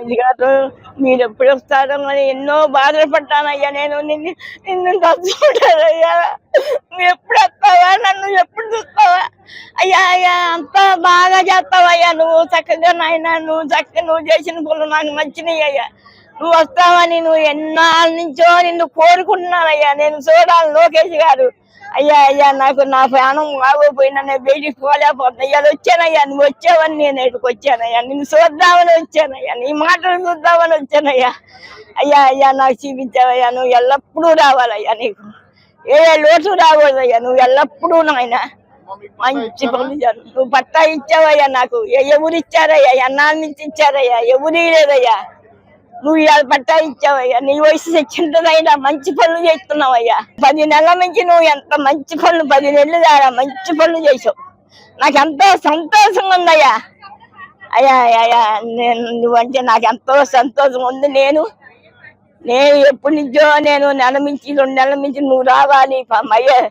లోకేష్ గారు మీరు ఎప్పుడు వస్తారో మరి ఎన్నో బాధలు పడ్డానయ్యా. నేను నిన్ను నిన్ను తలుచుకుంటానయ్యా. నువ్వు ఎప్పుడు వస్తావా? నన్ను ఎప్పుడు చూస్తావా? అయ్యా అయ్యా అంత బాగా చేస్తావయ్యా నువ్వు. చక్కగా నాయన నువ్వు చక్కగా నువ్వు చేసిన పనులు నాకు నచ్చినాయి అయ్యా. నువ్వు వస్తావని నువ్వు ఎన్నాళ్ళ నుంచో నిన్ను కోరుకుంటున్నానయ్యా. నేను చూడాలి లోకేష్ గారు అయ్యా అయ్యా నాకు నా ప్రాణం బాగోపోయినా నేను బయటికి పోలేకపోతున్నా ఇవాళ వచ్చానయ్యా నువ్వు వచ్చావని నేను ఇక్కడికి వచ్చానయ్యా. నిన్ను చూద్దామని వచ్చానయ్యా. నీ మాటలు చూద్దామని వచ్చానయ్యా. అయ్యా అయ్యా నాకు చూపించావయ్యా. నువ్వు ఎల్లప్పుడూ రావాలయ్యా నీకు. ఏ లోటు రాకూడదయ్యా. నువ్వు ఎల్లప్పుడూ నాయన. మంచి పనులు నువ్వు పట్టా ఇచ్చావయ్యా నాకు. ఎవరు ఇచ్చారయ్యా? ఎన్నాళ్ళ నుంచి ఇచ్చారయ్యా? ఎవరు లేదయ్యా నువ్వు ఇవాళ పట్టా ఇచ్చావయ్యా నీ వయసు తెచ్చిందైనా మంచి పనులు చేస్తున్నావయ్యా. పది నెలల నుంచి నువ్వు ఎంత మంచి పనులు పది నెలలు దారా మంచి పనులు చేసావు. నాకు ఎంతో సంతోషంగా ఉందయ్యా. అయ్యా అయ్యా, నేను నువ్వంటే నాకు ఎంతో సంతోషం ఉంది. నేను నేను ఎప్పటి నుంచో నేను నెల మించి రెండు నెలల మించి నువ్వు రావాలి. మయ్య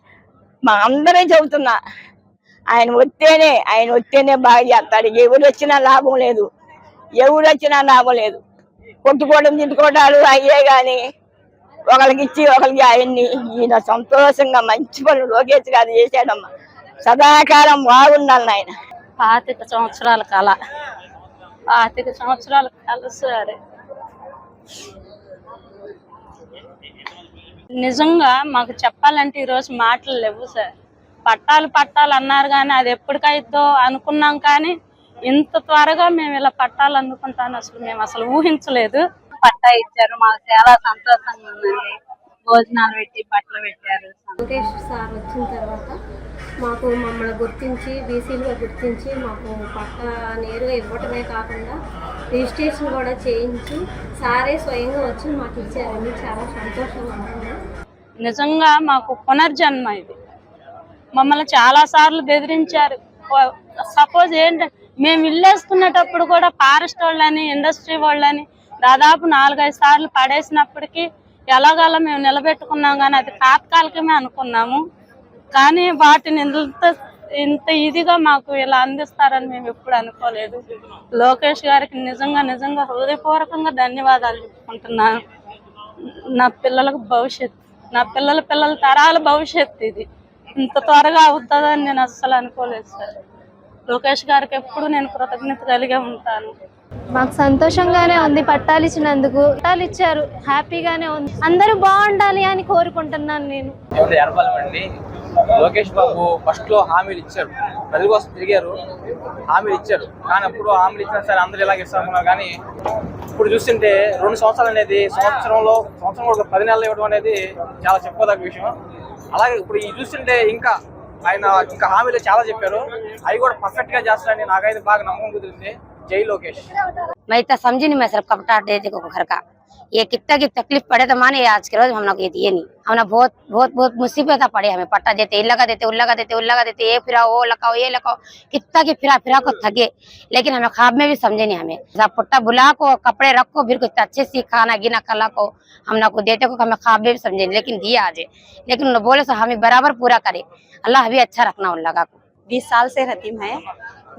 మా అందరే చెబుతున్నా. ఆయన వస్తేనే ఆయన వస్తేనే బాగా చేస్తాడు ఎవరు వచ్చినా లాభం లేదు. ఎవరు వచ్చినా లాభం లేదు. కొట్టుకోవడం తింటుకోవడాలు అయ్యే గాని ఒకరికి ఇచ్చి ఒకరికి ఆయన్ని ఈయన సంతోషంగా మంచి పనులు లోకేష్ గారు చేశాడమ్మా. సదాకాలం బాగుండాలి ఆయన పాతిక సంవత్సరాల కళ. పాతిక సంవత్సరాల కళ సార్. నిజంగా మాకు చెప్పాలంటే ఈరోజు మాటలు లేవు సార్. పట్టాలు పట్టాలు అన్నారు కానీ అది ఎప్పటికైతో అనుకున్నాం కానీ ఇంత త్వరగా మేము ఇలా పట్టాలు అందుకుంటాను అసలు మేము అసలు ఊహించలేదు. పట్టా ఇచ్చారు మాకు చాలా సంతోషంగా ఉందండి. భోజనాలు పెట్టి బట్టలు పెట్టారు. వెంకటేష్ సార్ వచ్చిన తర్వాత మాకు మమ్మల్ని గుర్తించి బీసీలుగా గుర్తించి మాకు పట్ట నేరుగా ఇవ్వటమే కాకుండా రిజిస్ట్రేషన్ కూడా చేయించి సారే స్వయంగా వచ్చి మాకు ఇచ్చారండి. చాలా సంతోషంగా ఉంది. నిజంగా మాకు పునర్జన్మ ఇది. మమ్మల్ని చాలా సార్లు బెదిరించారు. సపోజ్ ఏంటి మేము ఇల్లు వేసుకునేటప్పుడు కూడా ఫారెస్ట్ వాళ్ళని ఇండస్ట్రీ వాళ్ళని దాదాపు నాలుగైదు సార్లు పడేసినప్పటికీ ఎలాగలా మేము నిలబెట్టుకున్నాం కానీ అది తాత్కాలికమే అనుకున్నాము. కానీ వాటిని ఇంత ఇంత ఇదిగా మాకు ఇలా అందిస్తారని మేము ఎప్పుడు అనుకోలేదు. లోకేష్ గారికి నిజంగా నిజంగా హృదయపూర్వకంగా ధన్యవాదాలు చెప్పుకుంటున్నాను. నా పిల్లలకు భవిష్యత్ నా పిల్లల పిల్లల తరాల భవిష్యత్తు ఇది. ఇంత త్వరగా అవుతుందని నేను అస్సలు అనుకోలేదు సార్. లోకేష్ గారికి ఎప్పుడు నేను కృతజ్ఞత కలిగే ఉంటాను. మాకు సంతోషంగానే ఉంది పట్టాలు ఇచ్చినందుకు. పట్టాలు ఇచ్చారు హ్యాపీగానే ఉంది. అందరూ బాగుండాలి అని కోరుకుంటున్నాను నేను. ఏమంటే ఎర్రపాలెం అండి. లోకేష్ బాబు ఫస్ట్లో హామీలు ఇచ్చారు. ప్రజల కోసం తిరిగారు హామీలు ఇచ్చారు. కానీ అప్పుడు హామీలు ఇచ్చినా సరే అందరూ ఇలాగ ఇస్తామన్నారు కానీ ఇప్పుడు చూస్తుంటే రెండు సంవత్సరాలు అనేది సంవత్సరంలో సంవత్సరం పది నెలలు ఇవ్వడం అనేది చాలా చెప్పుకోదగ్గ విషయం. అలాగే ఇప్పుడు ఈ చూస్తుంటే ఇంకా ఆయన ఇంకా హామీలు చాలా చెప్పారు. అవి కూడా పర్ఫెక్ట్గా చేస్తారని నాకైతే బాగా నమ్మకం కుదిరింది. जय लोकेश। मैं इतना समझी नहीं मैं सिर्फ़ कपटा दे देखो घर का। ये कितना की तकलीफ़ पड़े तो माने आज के रोज हम लोग ये दिए नहीं। हम बहुत बहुत बहुत मुसीबत पड़े हमें पट्टा देते लगा देते लगा देते लगा देते ये फिराओ वो लगाओ ये लगाओ। कितना की फिरा फिरा को थके। लेकिन हमें खाब में भी समझे नहीं हमें। पट्टा बुला को कपड़े रखो फिर कुछ अच्छे से खाना गिना खला को हम लोग को देते को हमें खाब में भी समझे नहीं लेकिन दिया आज। लेकिन बोले सो हमें बराबर पूरा करे। अल्लाह भी अच्छा रखना उन लगा को। बीस साल से रहती है।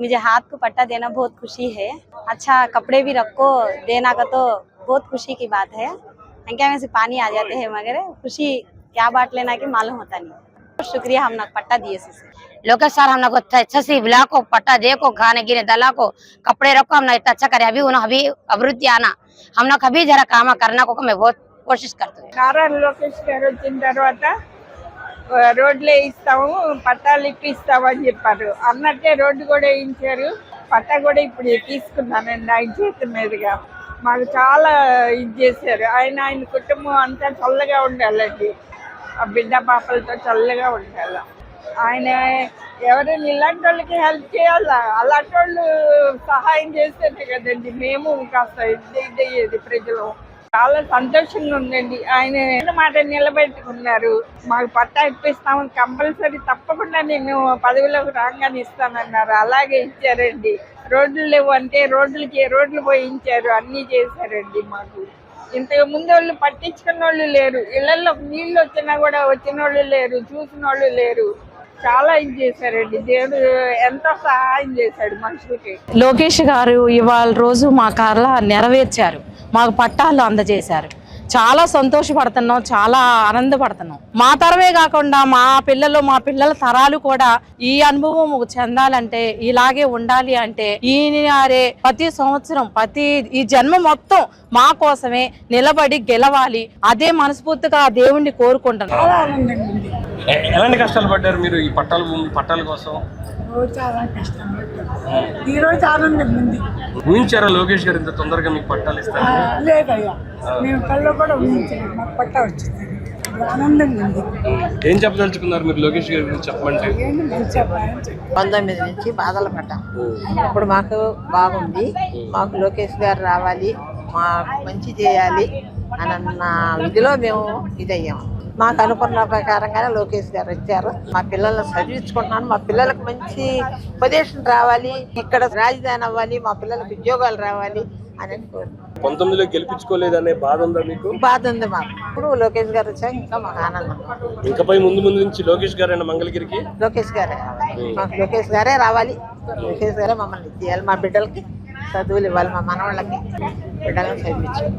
मुझे हाथ को पट्टा देना बहुत खुशी है। अच्छा कपड़े भी रखो देना का तो बहुत खुशी की बात है। अंकिया में से पानी आ जाते हैं मगर खुशी क्या बांट लेना की मालूम होता नहीं। बहुत शुक्रिया हम लोग पट्टा दिए से। लोकेश सर हम लोग को अच्छा से बुला को पट्टा दे को खाने गिने दला को कपड़े रखो हम लोग इतना अच्छा करे। अभी उन्होंने अभी अभिवृद्धि आना। हम लोग अभी जरा काम करना को मैं बहुत कोशिश करती हूँ। రోడ్లు వేయిస్తాము పట్టాలు ఇప్పిస్తామని చెప్పారు. అన్నట్టే రోడ్డు కూడా వేయించారు. పట్టా కూడా ఇప్పుడు తీసుకున్నానండి ఆయన చేతి మీదుగా. మాకు చాలా ఇది చేశారు. ఆయన ఆయన కుటుంబం అంతా చల్లగా ఉండాలండి. ఆ బిడ్డ పాపలతో చల్లగా ఉండాలి. ఆయన ఎవరైనా ఇలాంటి వాళ్ళకి హెల్ప్ చేయాలా? అలాంటి వాళ్ళు సహాయం చేస్తేనే కదండి. మేము కాస్త ఇది ఇది అయ్యేది ప్రజలు. చాలా సంతోషంగా ఉందండి. ఆయన ఇచ్చిన మాట నిలబెట్టుకున్నారు. మాకు పట్టా ఇప్పిస్తామని కంపల్సరీ తప్పకుండా నేను పదవిలోకి రాగానే ఇస్తానన్నారు. అలాగే ఇచ్చారండి. రోడ్లు లేవు అంటే రోడ్లకి రోడ్లు పోయించారు అన్నీ చేశారండి మాకు. ఇంతకు ముందు వాళ్ళు పట్టించుకున్న వాళ్ళు లేరు. ఇళ్ళలో నీళ్ళు వచ్చినా కూడా వచ్చిన వాళ్ళు లేరు చూసిన వాళ్ళు లేరు. చాలా ఇది చేశారండి. దేవుడు ఎంతో సహాయం చేశాడు మనుషులకి. లోకేష్ గారు ఇవాళ రోజు మా కళ నెరవేర్చారు. మాకు పట్టాలు అందజేశారు. చాలా సంతోషపడుతున్నాం చాలా ఆనందపడుతున్నాం. మా తరమే కాకుండా మా పిల్లలు మా పిల్లల తరాలు కూడా ఈ అనుభవం చెందాలంటే ఇలాగే ఉండాలి అంటే ఈయనరే ప్రతి సంవత్సరం ప్రతి ఈ జన్మ మొత్తం మా కోసమే నిలబడి గెలవాలి. అదే మనస్ఫూర్తిగా దేవుణ్ణి కోరుకుంటున్నాం. ఎలాంటి కష్టాలు పడ్డారు మీరు ఈ పట్టాల భూమి పట్టాల కోసం? చాలా కష్టం ఈ రోజు ఆనందం ఉంది ఊహించారా లోకేష్ గారు ఇంత తొందరగా మీకు పట్టాలు ఇస్తారు? లేదయ్యా. మేము కళ్ళు కూడా ఊహించలేదు. మాకు పట్ట వచ్చింది. ఇప్పుడు ఆనందంగా ఉంది. ఏం చెప్పదలుచుకున్నారు మీరు లోకేష్ గారి గురించి చెప్పమంటే? పంతొమ్మిది నుంచి బాధలు పడ్డాం. ఇప్పుడు మాకు బాగుంది. మాకు లోకేష్ గారు రావాలి. మాకు మంచి చేయాలి. అని అన్న విధిలో మేము ఇదయ్యాం. మాకు అనుకున్న ప్రకారంగానే లోకేష్ గారు వచ్చారు. మా పిల్లల్ని చదివించుకుంటున్నాను. మా పిల్లలకు మంచి ఉపదేశం రావాలి. ఇక్కడ రాజధాని అవ్వాలి. మా పిల్లలకు ఉద్యోగాలు రావాలి అని కోరుకుంటున్నాం పంతొమ్మిదిలో గెలిపించుకోలేదనే బాధ ఉందా మీకు? బాధ ఉంది మాకు. ఇప్పుడు లోకేష్ గారు వచ్చాక ఇంకా మాకు ఆనందం. ఇంకపై ముందు ముందు నుంచి లోకేష్ గారైనా మంగళగిరికి? లోకేష్ గారే మాకు లోకేష్ గారే రావాలి. లోకేష్ గారే మమ్మల్ని చేయాలి మా బిడ్డలకి చదువులు ఇవ్వాలి. మా మనవాళ్ళకి బిడ్డలను చదివించాలి